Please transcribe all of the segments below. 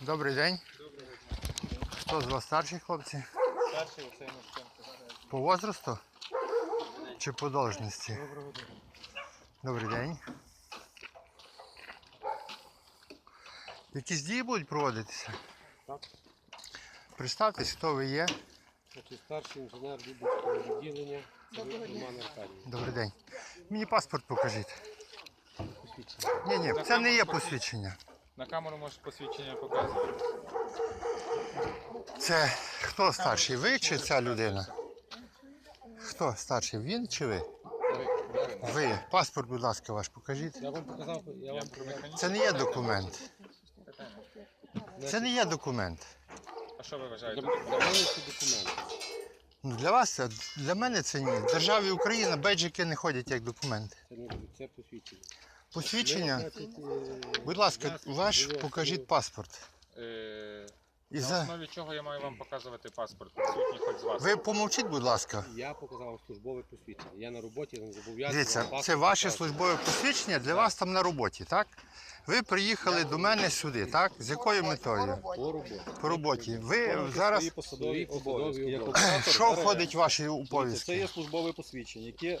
Добрий день. Хто з вас старші хлопці? Старший оцей. По возрасту? Чи по должності? Добрий день. Якісь дії будуть проводитися? Так. Представтесь, хто ви є. Старший інженер відділення. Роман Аркадійович. Добрий день. Мені паспорт покажіть. Посвідчення. Ні, ні, це не є посвідчення. На камеру можеш посвідчення показувати. Це хто старший? Ви чи ця людина? Хто старший? Він чи ви? Ви. Паспорт, будь ласка, ваш покажіть. Я вам показав, я вам. Це не є документ. Це не є документ. А що ви вважаєте? для мене це документ. Ну, Для вас це, для мене це ні. В державі Україна бейджики не ходять як документи. Це не це посвідчення. Посвідчення, е, будь ласка, ваш покажіть паспорт. Е, І на за... основі чого я маю вам показувати паспорт? Присутній хоч з вас. Ви помовчіть, будь ласка. Я показав вам службове посвідчення. Я на роботі я не зобов'язаний. Дивіться, це паспорт ваше показувати. службове посвідчення для вас там на роботі, так? Ви приїхали до мене сюди, так? З якою метою? По роботі. По роботі. Ви зараз посадові Свої посадові обов'язки. Як обов'язки. оператор що входить в ваші Дивіться, Це обов'язки? є службове посвідчення, яке,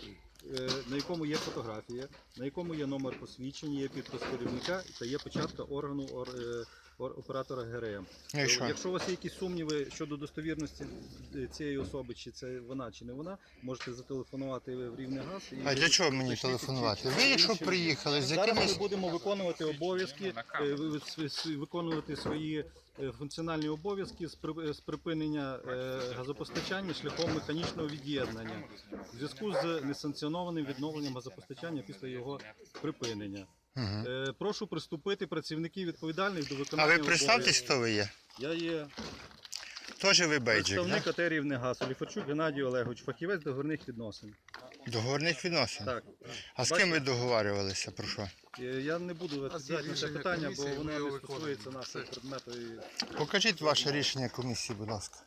на якому є фотографія, на якому є номер посвідчення, є підпис керівника та є початка органу ор- е, ор- оператора ГРМ. Ну і що? Якщо у вас є якісь сумніви щодо достовірності е, цієї особи, чи це вона, чи не вона, можете зателефонувати в рівний газ. і А для чого мені телефонувати? Ви якщо приїхали з Зараз ми будемо виконувати обов'язки, е, ви- ви- с- виконувати свої е, функціональні обов'язки з припинення е, газопостачання шляхом механічного від'єднання в зв'язку з несанкціонованим відновленням газопостачання після його припинення. Е, Прошу приступити працівників відповідальних до виконання. А ви представтесь, хто ви є? Я є Теж ви бейджик, представник? АТ «Рівнегаз», Оліфарчук Геннадій Олегович, фахівець договірних відносин. Договорних відносин. Так. А з ким ви договарювалися? Про що? Е, Я не буду відповідати на це питання, бо воно не стосується нашого предмету. і Покажіть ваше рішення комісії, будь ласка.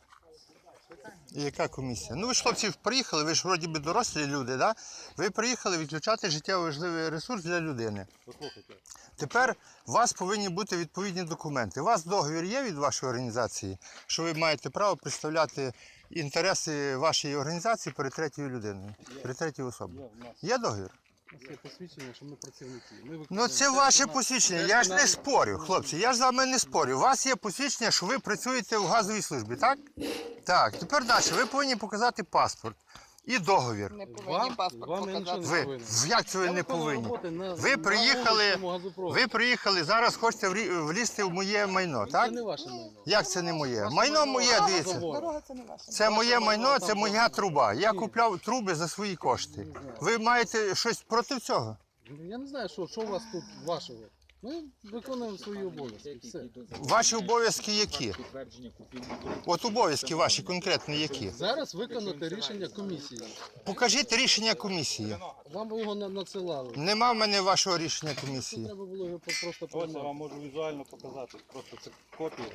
І яка комісія? Ну ви ж хлопці приїхали, ви ж вроді би дорослі люди, да? Ви приїхали відключати життєво важливий ресурс для людини. Послухайте. Тепер у вас повинні бути відповідні документи. У вас договір є від вашої організації, що ви маєте право представляти інтереси вашої організації перед третьою людиною, перед третьою особою. Є в нас Є? Це посвідчення, що ми працівники. Ми Ну це те, ваше що нам- посвідчення. Я що ж не нам- спорю, хлопці. Я ж з вами не спорю. У вас є посвідчення, що ви працюєте в газовій службі, так? Так. Тепер далі. Ви повинні показати паспорт і договір. Не повинні Вам, паспорт вам нічого показати. не Ви повинен. як це ви не повинні? Ви приїхали- Ви приїхали зараз, хочете врі- влізти в моє майно, Це не ваше майно. Як це не моє? Майно моє, дивіться. Дорога це не ваша. Це моє майно, це моя труба. Я купляв труби за свої кошти. Ви маєте щось проти цього? Я не знаю, що, що у вас тут вашого. Ми виконуємо свої обов'язки. Все. Ваші обов'язки які? От обов'язки ваші конкретно які? Зараз виконати рішення комісії. Покажіть рішення комісії. Вам його на- надсилали. Нема в мене вашого рішення комісії. треба було його просто Ось я приймати. вам можу візуально показати. Просто це копія.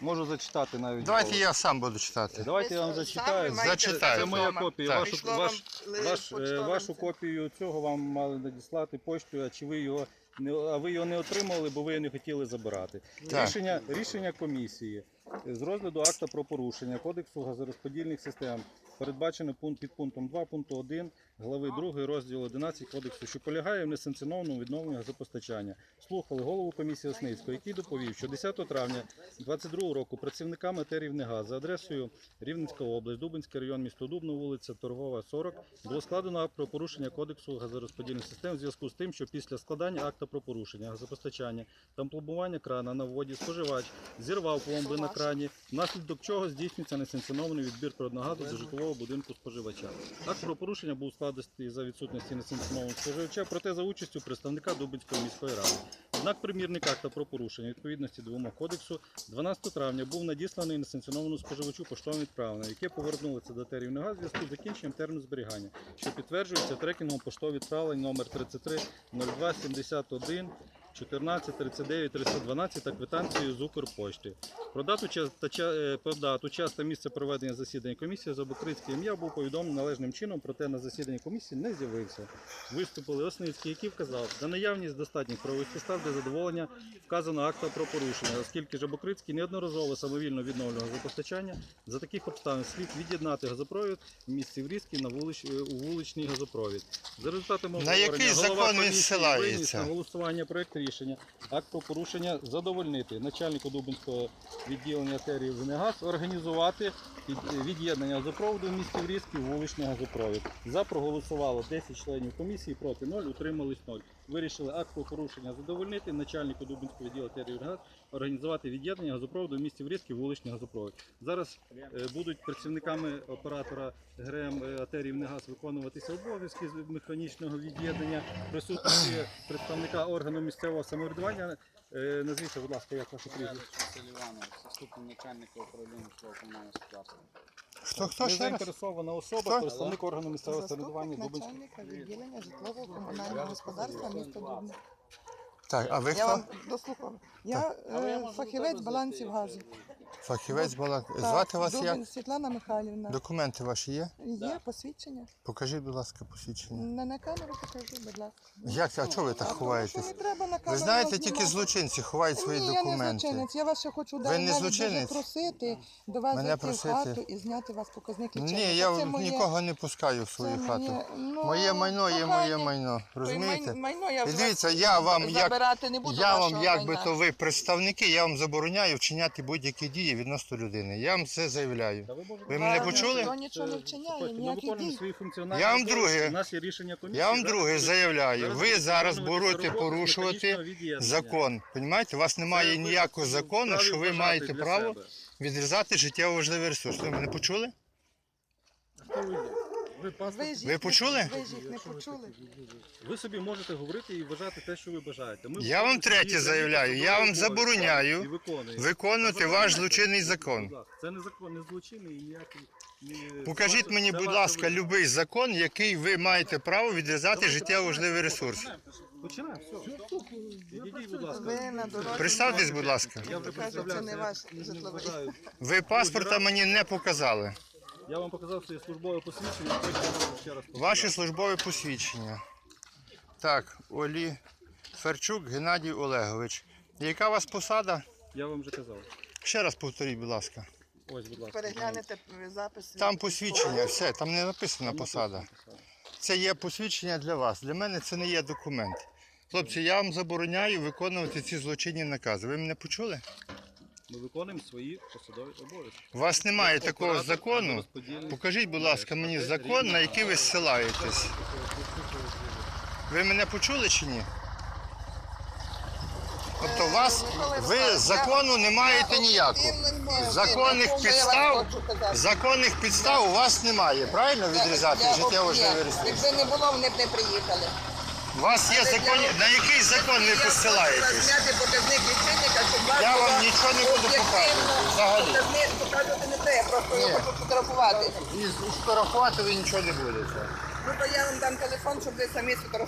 Можу зачитати навіть. Давайте я сам буду читати. Давайте я вам зачитаю. маєте Зачитаю. Це моя копія. Так. Вашу, Прийшло ваш, вам ваш, е, почтовим вашу копію цього вам мали надіслати поштою, а чи ви його не а ви його не отримали, бо ви його не хотіли забирати. Так. Рішення, рішення комісії з розгляду акта про порушення Кодексу газорозподільних систем передбачено пункт під пунктом 2 пункту 1 глави 2 розділу 11 кодексу, що полягає в несанкціонованому відновленні газопостачання. Слухали голову комісії Осницького, який доповів, що 10 травня 2022 року працівниками ТЕ «Рівнегаз» за адресою Рівненська область, Дубинський район, місто Дубно, вулиця Торгова, 40, було складено про порушення Кодексу газорозподільних систем в зв'язку з тим, що після складання акта про порушення газопостачання та пломбування крана на вводі споживач зірвав пломби на крані, внаслідок чого здійснюється несанкціонований відбір природного газу до житлового будинку споживача. Акт про порушення був складений за відсутності несанкціонованого споживача, проте за участю представника Дубинської міської ради. Однак примірник акта про порушення відповідності до вимог кодексу 12 травня був надісланий несанкціонованому споживачу поштовим відправленням, яке повернулося до Терівного зв'язку з закінченням терміну зберігання, що підтверджується трекінгом поштового відправлення номер 33 02 71 14 39 312 та квитанцією з Укрпошти. Про дату, та, е, про дату, час та місце проведення засідання комісії Забокрицьке ім'я був повідомлений належним чином, проте на засіданні комісії не з'явився. Виступили Осницький, який вказав, за наявність достатніх правових підстав для задоволення вказано акта про порушення, оскільки Жабокрицький неодноразово самовільно відновлював газопостачання. За таких обставин слід від'єднати газопровід в місці Врізки на вулич, е, у вуличний газопровід. За результатами обговорення голова комісії виніс на голосування проект рішення акт про порушення задовольнити начальнику Дубинського відділення серії Венегаз організувати від'єднання газопроводу в місті Врізків вуличний газопровід. За проголосувало 10 членів комісії, проти 0, утримались 0. Вирішили акт порушення задовольнити начальнику Дубинського відділу артерії організувати від'єднання газопроводу в місті Врізки в вуличний газопровід. Зараз е, будуть працівниками оператора ГРМ е, виконуватися обов'язки з механічного від'єднання присутності представника органу місцевого самоврядування. Е, Назвіться, будь ласка, як ваше прізвище? Василь Іванович, заступник начальника управління житлово комунального господарства. Хто хто ще раз? заінтересована особа, Хто? представник органу місцевого Заступник самоврядування Дубинського. начальника відділення житлового комунального господарства міста Дубне. Так, а ви Я хто? вам дослухав. Я е, фахівець балансів газу. Фахівець балак. Так, Звати вас як? Світлана Михайлівна. Документи ваші є? Є посвідчення. Покажіть, будь ласка, посвідчення. Не на камеру покажу, будь ласка. Як? А чого ви так ховаєтесь? не треба на камеру. Ви знаєте, знімати. тільки злочинці ховають свої Ні, я не документи. злочинець. Я вас ще хочу Ви да- не навіть злочинець? просити до вас Мене зайти просити? в хату і зняти вас показник лічильника. Ні, я Це моє- нікого не пускаю в це свою моє, хату. ну, Моє майно є моє майно. Розумієте? Майно я І вже дивіться, я вам як забирати не буду я вам, вашого як би майна. то ви представники, я вам забороняю вчиняти будь-які дії відносно людини. Я вам це заявляю. Та ви можете- Ви мене почули? Нічого не вчиняє, слухайте, Ми ніяких виконуємо дій. свої функціональні Я вам обов'язки. друге. У нас є рішення комісії. Я вам друге заявляю. Ви зараз будете порушувати закон. Понімаєте? У вас немає ніякого закону, що ви маєте право відрізати життєво важливий ресурс. Ви мене почули? Хто ви є? Ви? Ви ж їх не- почули? Ви ж їх не почули. Ви собі можете говорити і вважати те, що ви бажаєте. Ми Я вам третє заявляю. Я вам забороняю. Виконувати ваш злочинний закон. Це не закон, не злочинний і ніякий. ні- Покажіть мені, будь ласка, ваша будь-який закон, який ви маєте право відрізати життєво важливий ресурс. Починаємо, все. Підійдіть, будь ласка. Ви на дорозі. Представтесь, будь ласка. Я вже Ви кажете, це представлявся. не я ваш не житловий. вважаю. Ви паспорта мені не показали. Я вам показав своє службове посвідчення, вам ще раз Ваші службові посвідчення. Так, Олі Ферчук Геннадій Олегович. Яка у вас посада? Я вам вже казав. Ще раз повторіть, будь ласка. Ось, будь ласка. Переглянете запис. Там посвідчення, все, там не написана посада. Це є посвідчення для вас. Для мене це не є документ. Хлопці, я вам забороняю виконувати ці злочинні накази. Ви мене почули? Ми виконуємо свої посадові обов'язки. У вас немає такого Оператор закону. розподільний. Покажіть, будь ласка, мені закон, на який ви зсилаєтесь. Ви мене почули чи ні? Тобто у вас ви закону не маєте ніякого. Законних підстав, законних підстав у вас немає, правильно відрізати життєво важливий ресурс? Якби не було, вони б не приїхали. У вас є закон, на який закон ви посилаєтесь? Зняти показник лічильника, щоб вас Я вам нічого не буду показувати, взагалі. Показник показувати не треба, просто Ні. хочу фотографувати. І фотографувати ви нічого не будете. Ну то я вам дам телефон, щоб ви самі сфотографували.